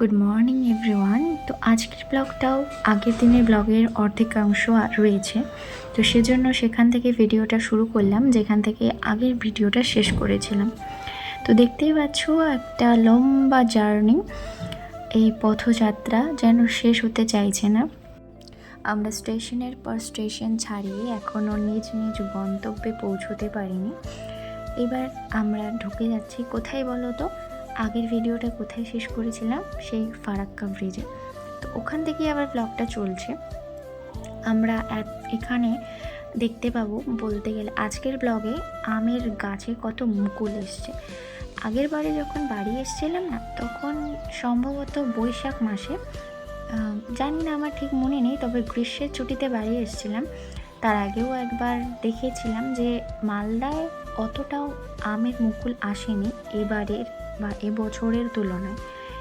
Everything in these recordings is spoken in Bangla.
গুড মর্নিং এভরিওয়ান তো আজকের ব্লগটাও আগের দিনের ব্লগের অর্ধেকাংশ রয়েছে। তো সেজন্য সেখান থেকে ভিডিওটা শুরু করলাম, যেখান থেকে আগের ভিডিওটা শেষ করেছিলাম। তো দেখতেই পাচ্ছ, একটা লম্বা জার্নি এই পথযাত্রা যেন শেষ হতে চাইছে না। আমরা স্টেশনের পর স্টেশন ছাড়িয়ে এখনও নিজ নিজ গন্তব্যে পৌঁছতে পারিনি। এবার আমরা ঢুকে যাচ্ছি, কোথায় বলো তো? আগের ভিডিওটা কোথায় শেষ করেছিলাম? সেই ফারাক্কা ব্রিজে তো ওখান থেকেই আবার ব্লগটা চলছে। আমরা এখানে দেখতে পাবো বলতে গেলে আজকের ব্লগে আমের গাছে কত মুকুল এসছে। আগের বারে যখন বাড়ি এসেছিলাম না, তখন সম্ভবত বৈশাখ মাসে জানি না আমার ঠিক মনে নেই, তবে গ্রীষ্মের ছুটিতে বাড়ি এসেছিলাম। তার আগেও একবার দেখেছিলাম যে মালদায় অতটাও আমের মুকুল আসেনি, এবারের বা এবছরের তুলনায়।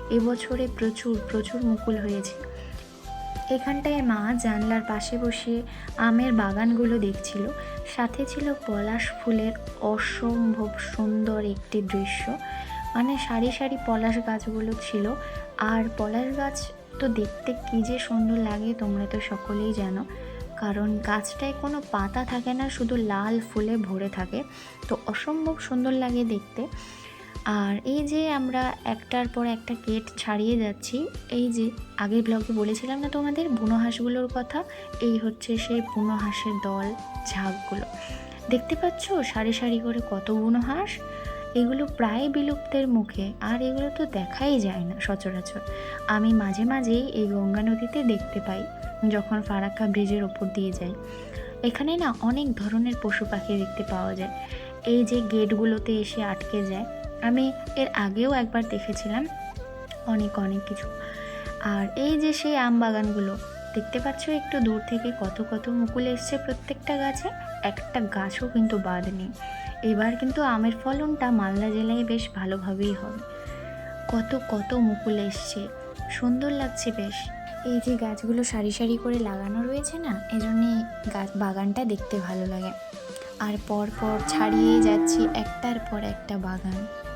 এবছরে প্রচুর প্রচুর মুকুল হয়েছে। এখানটায় মা জানলার পাশে বসে আমের বাগানগুলো দেখছিল। সাথে ছিল পলাশ ফুলের অসম্ভব সুন্দর একটি দৃশ্য। মানে সারি সারি পলাশ গাছগুলো ছিল। আর পলাশ গাছ তো দেখতে কী যে সুন্দর লাগে তোমরা তো সকলেই জানো। কারণ গাছটায় কোনো পাতা থাকে না, শুধু লাল ফুলে ভরে থাকে। তো অসম্ভব সুন্দর লাগে দেখতে। আর এই যে আমরা একটার পর একটা গেট ছাড়িয়ে যাচ্ছি, এই যে আগের ব্লগে বলেছিলাম না তোমাদের, বুনো হাঁসগুলোর কথা, এই হচ্ছে সেই বুনো হাঁসের দল, ঝাঁকগুলো। দেখতে পাচ্ছ সারি সারি করে কত বুনো হাঁস? এগুলো প্রায় বিলুপ্তের মুখে, আর এগুলো তো দেখাই যায় না সচরাচর। আমি মাঝে মাঝেই এই গঙ্গা নদীতে দেখতে পাই, যখন ফারাক্কা ব্রিজের ওপর দিয়ে যাই এখানে না অনেক ধরনের পশু পাখি দেখতে পাওয়া যায়। এই যে গেটগুলোতে এসে আটকে যায় আমি এর আগেও একবার দেখেছিলাম। অনেক অনেক কিছু। আর এই যে সেই আম বাগানগুলো, দেখতে পাচ্ছ একটু দূর থেকে কত কত মুকুল এসছে প্রত্যেকটা গাছে? একটা গাছও কিন্তু বাদ নেই। এবার কিন্তু আমের ফলনটা মালদা জেলায় বেশ ভালোভাবেই হবে। কত কত মুকুল এসছে। সুন্দর লাগছে বেশ। এই যে গাছগুলো সারি সারি করে লাগানো রয়েছে না, এজন্যে গাছ বাগানটা দেখতে ভালো লাগে। আর পর পর ছাড়িয়ে যাচ্ছি একটার পর একটা বাগান।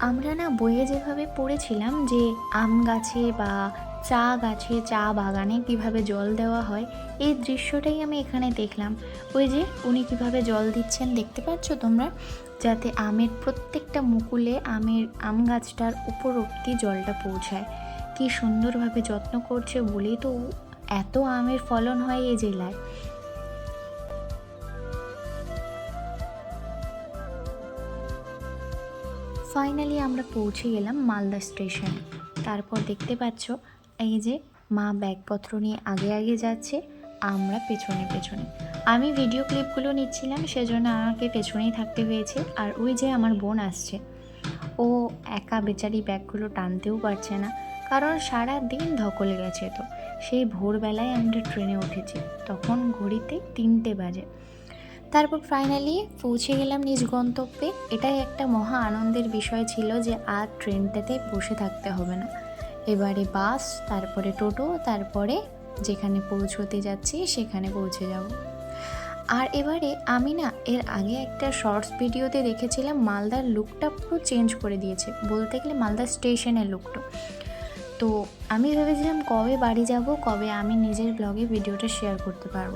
আমরা না বইয়ে যেভাবে পড়েছিলাম যে আম গাছে বা চা গাছে, চা বাগানে কীভাবে জল দেওয়া হয়, এই দৃশ্যটাই আমি এখানে দেখলাম। ওই যে উনি কীভাবে জল দিচ্ছেন দেখতে পাচ্ছ তোমরা? যাতে আমের প্রত্যেকটা মুকুলে আমের আম গাছটার উপর অব্দি জলটা পৌঁছায়। কি সুন্দরভাবে যত্ন করছে বলেই তো এত আমের ফলন হয় এই জেলায়। ফাইনালি আমরা পৌঁছে গেলাম মালদা স্টেশনে। তারপর দেখতে পাচ্ছ, এই যে মা ব্যাগপত্র নিয়ে আগে আগে যাচ্ছে, আমরা পেছনে পেছনে। আমি ভিডিও ক্লিপগুলো নিচ্ছিলাম, সেজন্য আমাকে পেছনেই থাকতে হয়েছে। আর ওই যে আমার বোন আসছে, ও একা বেচারি ব্যাগগুলো টানতেও পারছে না, কারণ সারা দিন ধকল গেছে তো। সেই ভোরবেলায় আমরা ট্রেনে উঠেছি, তখন ঘড়িতে তিনটে বাজে। তারপর ফাইনালি পৌঁছে গেলাম নিজ গন্তব্যে। এটাই একটা মহা আনন্দের বিষয় ছিল যে আর ট্রেনটাতে বসে থাকতে হবে না। এবারে বাস, তারপরে টোটো, তারপরে যেখানে পৌঁছতে যাচ্ছি সেখানে পৌঁছে যাব। আর এবারে আমি না এর আগে একটা শর্টস ভিডিওতে দেখেছিলাম, মালদার লুকটা পুরো চেঞ্জ করে দিয়েছে। বলতে গেলে মালদা স্টেশনের লুকটা তো আমি ভেবেছিলাম কবে বাড়ি যাব, কবে আমি নিজের ব্লগে ভিডিওটা শেয়ার করতে পারব।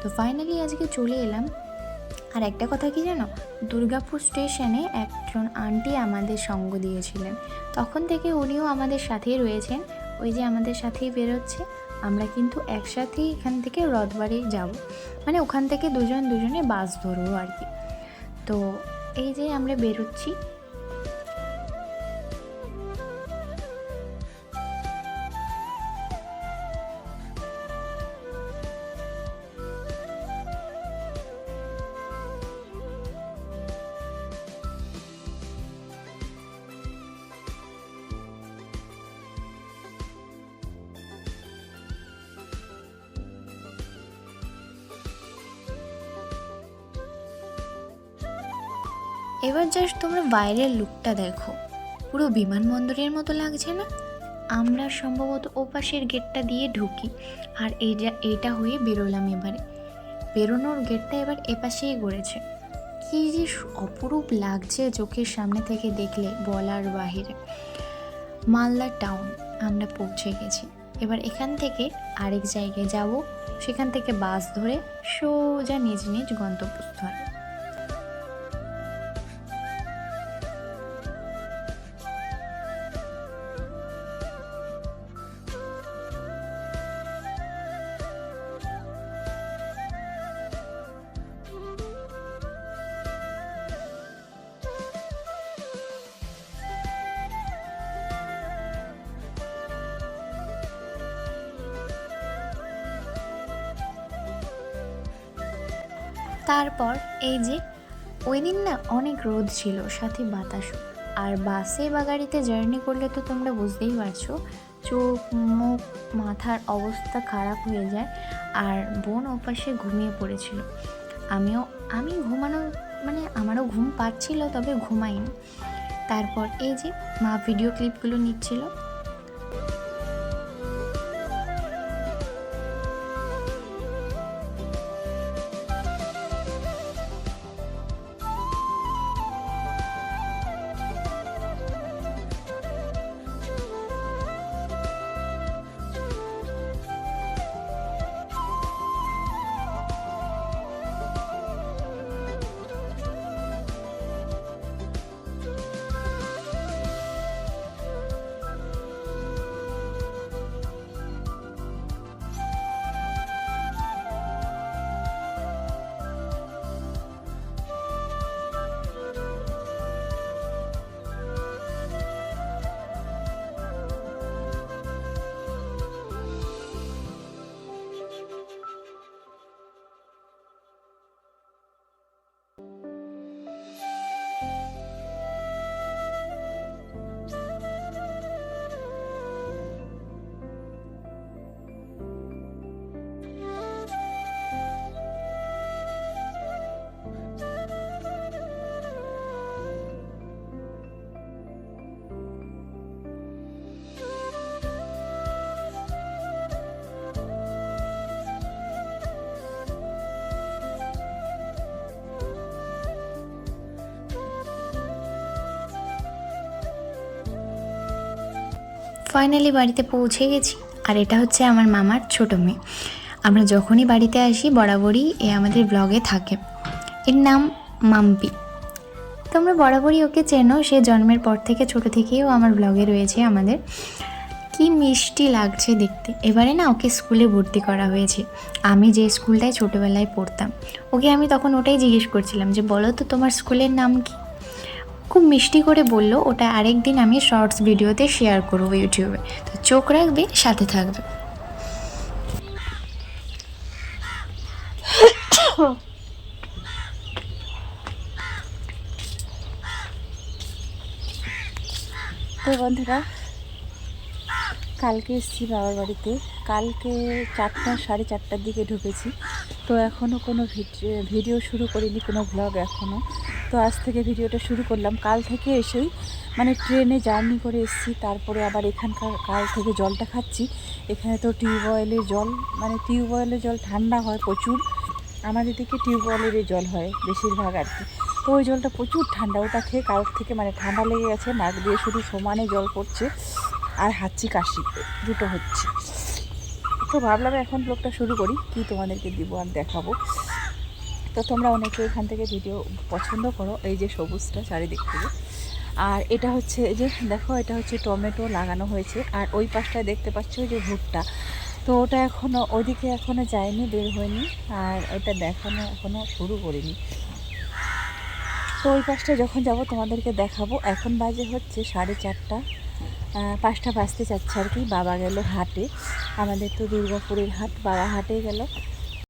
তো ফাইনালি আজকে চলে এলাম আর একটা কথা কি জানো? দুর্গাপুর স্টেশনে একজন আন্টি আমাদের সঙ্গ দিয়েছিলেন। তখন থেকে উনিও আমাদের সাথেই রয়েছেন। ওই যে আমাদের সাথেই বেরোচ্ছে। আমরা কিন্তু একসাথেই এখান থেকে রথবাড়ি যাব। মানে ওখান থেকে দুজন দুজনে বাস ধরবো আর কি। তো এই যে আমরা বেরোচ্ছি। এবার জাস্ট তোমরা বাইরের লুকটা দেখো। পুরো বিমানবন্দরের মতো লাগছে না? আমরা সম্ভবত ওপাশের গেটটা দিয়ে ঢুকি, আর এই যা এইটা হয়ে বেরোলাম এবারে। বেরোনোর গেটটা এবার এপাশেই গড়েছে। কি যে অপরূপ লাগছে চোখের সামনে থেকে দেখলে বলার বাহিরে। মালদা টাউন আমরা পৌঁছে গেছি। এবার এখান থেকে আরেক জায়গায় যাব, সেখান থেকে বাস ধরে সোজা নিজ নিজ গন্তব্যস্থল। তারপর এই যে, ওই দিন না অনেক রোদ ছিল, সাথে বাতাসও আর বাসে বা গাড়িতে জার্নি করলে তো তোমরা বুঝতেই পারছ, চোখ, মুখ, মাথার অবস্থা খারাপ হয়ে যায় আর বোন ওপাশে ঘুমিয়ে পড়েছিল। আমিও, আমি ঘুমানো মানে আমারও ঘুম পাচ্ছিল তবে ঘুমাইনি। তারপর এই যে মা ভিডিও ক্লিপগুলো নিচ্ছিল ফাইনালি বাড়িতে পৌঁছে গেছি। আর এটা হচ্ছে আমার মামার ছোট মেয়ে। আমরা যখনই বাড়িতে আসি, বরাবরই এ আমাদের ব্লগে থাকে। এর নাম মাম্পি। তোমরা বরাবরই ওকে চেনো, সে জন্মের পর থেকে ছোট থেকেও আমার ব্লগে রয়েছে আমাদের। কি মিষ্টি লাগছে দেখতে। এবারে না ওকে স্কুলে ভর্তি করা হয়েছে। আমি যে স্কুলটায় ছোটোবেলায় পড়তাম, ওকে আমি তখন ওটাই জিজ্ঞেস করছিলাম যে, বলো তো তোমার স্কুলের নাম কি? খুব মিষ্টি করে বলল, ওটা আরেক দিন আমি শর্টস ভিডিওতে শেয়ার করব ইউটিউবে। তো চোখ রাখবে, সাথে থাকবে। তো বন্ধুরা, কালকে এসেছি বাবার বাড়িতে। কালকে চারটা, সাড়ে চারটার দিকে ঢুকেছি। তো এখনও কোনো ভিড- ভিডিও শুরু করিনি, কোনো ব্লগ এখনও। তো আজ থেকে ভিডিওটা শুরু করলাম। কাল থেকে এসেই মানে ট্রেনে জার্নি করে এসেছি, তারপরে আবার এখানকার কাল থেকে জলটা খাচ্ছি। এখানে তো টিউবওয়েলের জল মানে টিউবওয়েলের জল ঠান্ডা হয় প্রচুর। আমাদের দিকে টিউবওয়েলের জল হয় বেশিরভাগ আর কি। তো ওই জলটা প্রচুর ঠান্ডা, ওটা খেয়ে কাল থেকে মানে ঠান্ডা লেগে গেছে। নাক দিয়ে শুধু সমানে জল পড়ছে আর হাঁচি কাশি, দুটো হচ্ছে। তো ভাবলাম এখন ব্লগটা শুরু করি। কি তোমাদেরকে দিব আর দেখাবো। তো তোমরা অনেকে এখান থেকে ভিডিও পছন্দ করো, এই যে সবুজটা চারিদিক থেকে। আর এটা হচ্ছে এই যে, দেখো, এটা হচ্ছে টমেটো লাগানো হয়েছে। আর ওই পাশটায় দেখতে পাচ্ছ যে ভুট্টা। তো ওটা এখনও ওইদিকে এখনও যায়নি, বের হয়নি। আর ওটা দেখানো এখনও শুরু করিনি। তো ওই পাশটা যখন যাব তোমাদেরকে দেখাবো। এখন বাজে হচ্ছে সাড়ে চারটা। পাঁচটা বাজতে চাচ্ছে আর কি। বাবা গেল হাটে। আমাদের তো দুর্গাপুরের হাট বাবা হাটে গেল।